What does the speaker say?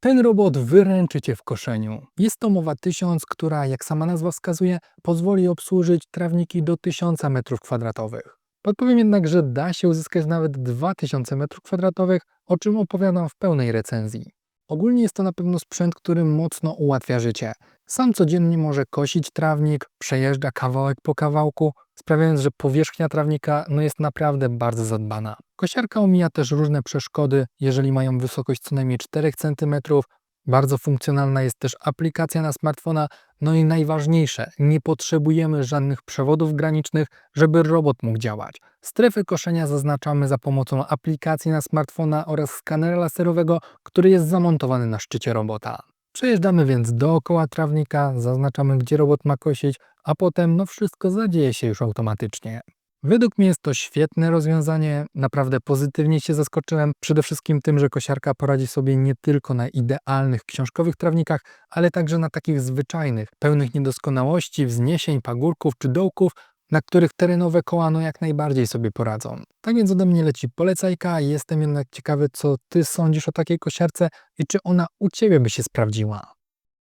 Ten robot wyręczy Cię w koszeniu. Jest to Mowa 1000, która, jak sama nazwa wskazuje, pozwoli obsłużyć trawniki do 1000 m2. Podpowiem jednak, że da się uzyskać nawet 2000 m2, o czym opowiadam w pełnej recenzji. Ogólnie jest to na pewno sprzęt, który mocno ułatwia życie. Sam codziennie może kosić trawnik, przejeżdża kawałek po kawałku, sprawiając, że powierzchnia trawnika no jest naprawdę bardzo zadbana. Kosiarka omija też różne przeszkody, jeżeli mają wysokość co najmniej 4 cm. Bardzo funkcjonalna jest też aplikacja na smartfona. No i najważniejsze, nie potrzebujemy żadnych przewodów granicznych, żeby robot mógł działać. Strefy koszenia zaznaczamy za pomocą aplikacji na smartfona oraz skanera laserowego, który jest zamontowany na szczycie robota. Przejeżdżamy więc dookoła trawnika, zaznaczamy gdzie robot ma kosić, a potem no wszystko zadzieje się już automatycznie. Według mnie jest to świetne rozwiązanie, naprawdę pozytywnie się zaskoczyłem. Przede wszystkim tym, że kosiarka poradzi sobie nie tylko na idealnych książkowych trawnikach, ale także na takich zwyczajnych, pełnych niedoskonałości, wzniesień, pagórków czy dołków, na których terenowe koła no jak najbardziej sobie poradzą. Tak więc ode mnie leci polecajka, jestem jednak ciekawy co Ty sądzisz o takiej kosiarce i czy ona u Ciebie by się sprawdziła.